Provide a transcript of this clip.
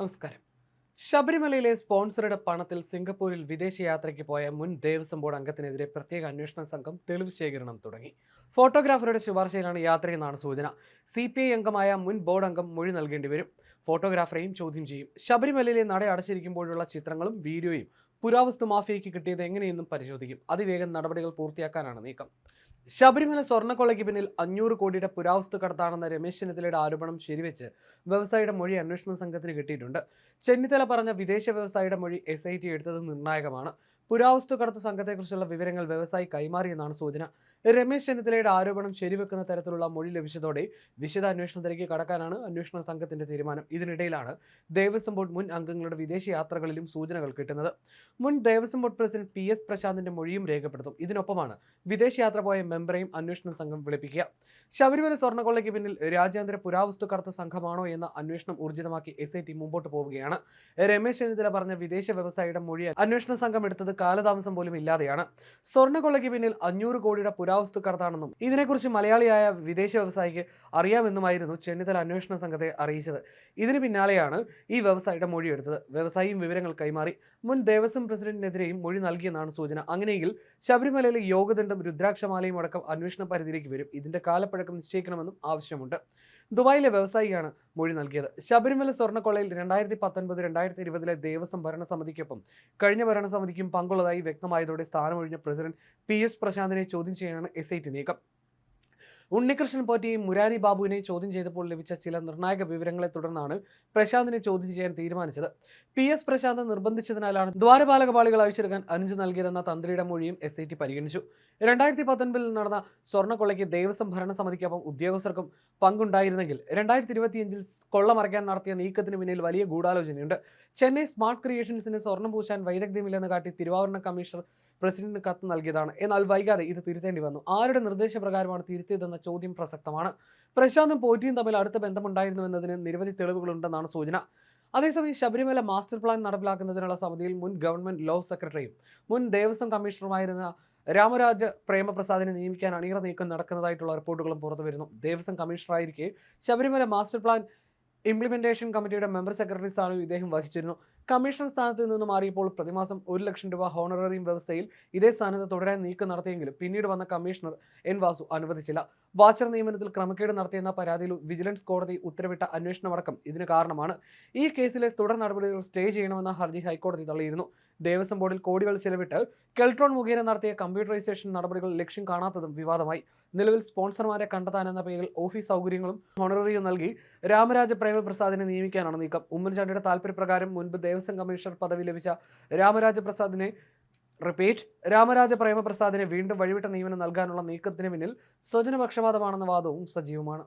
നമസ്കാരം. ശബരിമലയിലെ സ്പോൺസറുടെ പണത്തിൽ സിംഗപ്പൂരിൽ വിദേശയാത്രയ്ക്ക് പോയ മുൻ ദേവസ്വം ബോർഡ് അംഗത്തിനെതിരെ പ്രത്യേക അന്വേഷണ സംഘം തെളിവ് ശേഖരണം തുടങ്ങി. ഫോട്ടോഗ്രാഫറുടെ ശുപാർശയിലാണ് യാത്രയെന്നാണ് സൂചന. സി പി ഐ അംഗമായ മുൻ ബോർഡ് അംഗം മൊഴി നൽകേണ്ടി വരും. ഫോട്ടോഗ്രാഫറെയും ചോദ്യം ചെയ്യും. ശബരിമലയിലെ നട അടച്ചിരിക്കുമ്പോഴുള്ള ചിത്രങ്ങളും വീഡിയോയും പുരാവസ്തു മാഫിയയ്ക്ക് കിട്ടിയത് എങ്ങനെയെന്നും പരിശോധിക്കും. അതിവേഗം നടപടികൾ പൂർത്തിയാക്കാനാണ് നീക്കം. ശബരിമല സ്വർണക്കൊള്ളയ്ക്ക് പിന്നിൽ അഞ്ഞൂറ് കോടിയുടെ പുരാവസ്തു കടത്താണെന്ന രമേശ് ചെന്നിത്തലയുടെ ആരോപണം ശരിവെച്ച് വ്യവസായിയുടെ മൊഴി അന്വേഷണ സംഘത്തിന് കിട്ടിയിട്ടുണ്ട്. ചെന്നിത്തല പറഞ്ഞ വിദേശ വ്യവസായിയുടെ മൊഴി എസ് ഐ ടി എടുത്തത് നിർണായകമാണ്. പുരാവസ്തു കടത്ത് സംഘത്തെക്കുറിച്ചുള്ള വിവരങ്ങൾ വ്യവസായി കൈമാറിയെന്നാണ് സൂചന. രമേശ് ചെന്നിത്തലയുടെ ആരോപണം ശരിവെക്കുന്ന തരത്തിലുള്ള മൊഴി ലഭിച്ചതോടെ വിശദ അന്വേഷണത്തിലേക്ക് കടക്കാനാണ് അന്വേഷണ സംഘത്തിന്റെ തീരുമാനം. ഇതിനിടയിലാണ് ദേവസ്വം ബോർഡ് മുൻ അംഗങ്ങളുടെ വിദേശ യാത്രകളിലും സൂചനകൾ കിട്ടുന്നത്. മുൻ Devaswom board president P S പ്രശാന്തിന്റെ മൊഴിയും രേഖപ്പെടുത്തും. ഇതിനൊപ്പമാണ് വിദേശയാത്ര പോയ മെമ്പറെയും അന്വേഷണ സംഘം വിളിപ്പിക്കുക. ശബരിമല സ്വർണക്കൊള്ളയ്ക്ക് പിന്നിൽ രാജ്യാന്തര പുരാവസ്തു കടത്ത് സംഘമാണോ എന്ന അന്വേഷണം ഊർജിതമാക്കി എസ് ഐ ടി മുമ്പോട്ട് പോവുകയാണ്. രമേശ് ചെന്നിത്തല പറഞ്ഞ വിദേശ വ്യവസായിയുടെ മൊഴി അന്വേഷണ സംഘം എടുത്തത് കാലതാമസം പോലും ഇല്ലാതെയാണ്. സ്വർണക്കൊള്ളയ്ക്ക് പിന്നിൽ അഞ്ഞൂറ് കോടിയുടെ പുരാവസ്തു കടത്താണെന്നും ഇതിനെക്കുറിച്ച് മലയാളിയായ വിദേശ വ്യവസായിക്ക് അറിയാമെന്നുമായിരുന്നു ചെന്നിത്തല അന്വേഷണ സംഘത്തെ അറിയിച്ചത്. ഇതിന് പിന്നാലെയാണ് ഈ വ്യവസായിയുടെ മൊഴിയെടുത്തത് വ്യവസായിയും വിവരങ്ങൾ കൈമാറി മുൻ ദേവസ്വം പ്രസിഡന്റിനെതിരെയും മൊഴി നൽകിയെന്നാണ് സൂചന. അങ്ങനെയെങ്കിൽ ശബരിമലയിലെ യോഗദണ്ഡം രുദ്രാക്ഷമാലയും അടക്കം അന്വേഷണ പരിധിയിലേക്ക് വരും. ഇതിന്റെ കാലപ്പഴക്കം നിശ്ചയിക്കണമെന്നും ആവശ്യമുണ്ട്. ദുബായിലെ വ്യവസായിയാണ് മൊഴി നൽകിയത്. ശബരിമല സ്വർണക്കൊള്ളയിൽ രണ്ടായിരത്തി പത്തൊൻപത് രണ്ടായിരത്തി ഇരുപതിലെ ദേവസ്വം ഭരണസമിതിക്കൊപ്പം കഴിഞ്ഞ ഭരണസമിതിക്കും പങ്കുള്ളതായി വ്യക്തമായതോടെ സ്ഥാനമൊഴിഞ്ഞ പ്രസിഡന്റ് പി എസ് പ്രശാന്തിനെ ചോദ്യം ചെയ്യാനാണ് എസ് ഐ ടി നീക്കം. ഉണ്ണികൃഷ്ണൻ പോറ്റിയും മുരാരി ബാബുവിനെ ചോദ്യം ചെയ്തപ്പോൾ ലഭിച്ച ചില നിർണായക വിവരങ്ങളെ തുടർന്നാണ് പ്രശാന്തിനെ ചോദ്യം ചെയ്യാൻ തീരുമാനിച്ചത്. പി എസ് പ്രശാന്ത് നിർബന്ധിച്ചതിനാലാണ് ദ്വാരപാലക പാളികൾ അഴിച്ചെടുക്കാൻ അനുജ് നൽകിയതെന്ന തന്ത്രിയുടെ മൊഴിയും എസ് ഐ ടി പരിഗണിച്ചു. രണ്ടായിരത്തി പത്തൊൻപതിൽ നടന്ന സ്വർണക്കൊള്ളയ്ക്ക് ദേവസ്വം ഭരണസമിതിക്കൊപ്പം ഉദ്യോഗസ്ഥർക്കും പങ്കുണ്ടായിരുന്നെങ്കിൽ രണ്ടായിരത്തി ഇരുപത്തിയഞ്ചിൽ കൊള്ള മറയ്ക്കാൻ നടത്തിയ നീക്കത്തിന് പിന്നിൽ വലിയ ഗൂഢാലോചനയുണ്ട്. ചെന്നൈ സ്മാർട്ട് ക്രിയേഷൻസിന് സ്വർണം പൂശാൻ വൈദഗ്ധ്യമില്ലെന്ന് കാട്ടി തിരുവാഭരണ കമ്മീഷണർ പ്രസിഡന്റിന് കത്ത് നൽകിയതാണ്. എന്നാൽ വൈകാതെ ഇത് തിരുത്തേണ്ടി വന്നു. ആരുടെ നിർദ്ദേശപ്രകാരമാണ് തിരുത്തിയതെന്ന ചോദ്യം പ്രസക്തമാണ്. പ്രശാന്തും പോറ്റിയും തമ്മിൽ അടുത്ത ബന്ധമുണ്ടായിരുന്നുവെന്നതിന് നിരവധി തെളിവുകളുണ്ടെന്നാണ് സൂചന. അതേസമയം ശബരിമല മാസ്റ്റർ പ്ലാൻ നടപ്പിലാക്കുന്നതിനുള്ള സമിതിയിൽ മുൻ ഗവൺമെന്റ് ലോ സെക്രട്ടറിയും മുൻ ദേവസ്വം കമ്മീഷണറുമായിരുന്ന രാമരാജ പ്രേമപ്രസാദിനെ നിയമിക്കാൻ അണിയറ നീക്കം നടക്കുന്നതായിട്ടുള്ള റിപ്പോർട്ടുകളും പുറത്തുവരുന്നു ദേവസ്വം കമ്മീഷണറായിരിക്കെ ശബരിമല മാസ്റ്റർ പ്ലാൻ ഇംപ്ലിമെന്റേഷൻ കമ്മിറ്റിയുടെ മെമ്പർ സെക്രട്ടറി സ്ഥാനവും ഇദ്ദേഹം വഹിച്ചിരുന്നു. കമ്മീഷണർ സ്ഥാനത്ത് നിന്ന് മാറിയപ്പോൾ പ്രതിമാസം ഒരു ലക്ഷം രൂപ ഹോണററിയം വ്യവസ്ഥയിൽ ഇതേ സ്ഥാനത്ത് തുടരാൻ നീക്കം നടത്തിയെങ്കിലും പിന്നീട് വന്ന കമ്മീഷണർ എൻ വാസു അനുവദിച്ചില്ല. വാച്ചർ നിയമനത്തിൽ ക്രമക്കേട് നടത്തിയെന്ന പരാതിയിൽ വിജിലൻസ് കോടതി ഉത്തരവിട്ട അന്വേഷണമടക്കം ഇതിന് കാരണമാണ്. ഈ കേസിലെ തുടർ നടപടികൾ സ്റ്റേ ചെയ്യണമെന്ന ഹർജി ഹൈക്കോടതി തള്ളിയിരുന്നു. ദേവസ്വം ബോർഡിൽ കോടികൾ ചെലവിട്ട് കെൽട്രോൺ മുഖേന നടത്തിയ കമ്പ്യൂട്ടറൈസേഷൻ നടപടികൾ ലക്ഷ്യം കാണാത്തതും വിവാദമായി. നിലവിൽ സ്പോൺസർമാരെ കണ്ടെത്താനെന്ന പേരിൽ ഓഫീസ് സൗകര്യങ്ങളും ഹോണററിയും നൽകി രാമരാജ പ്രേമപ്രസാദിനെ നിയമിക്കാനാണ് നീക്കം. ഉമ്മൻചാണ്ടിയുടെ താല്പര്യപ്രകാരം മുൻപ് ദേവസ്വം കമ്മീഷണർ പദവി ലഭിച്ച രാമരാജ പ്രസാദിനെ റിപ്പീറ്റ് രാമരാജ പ്രേമപ്രസാദിനെ വീണ്ടും വഴിവിട്ട നിയമനം നൽകാനുള്ള നീക്കത്തിന് പിന്നിൽ സ്വജനപക്ഷപാതമാണെന്ന വാദവും സജീവമാണ്.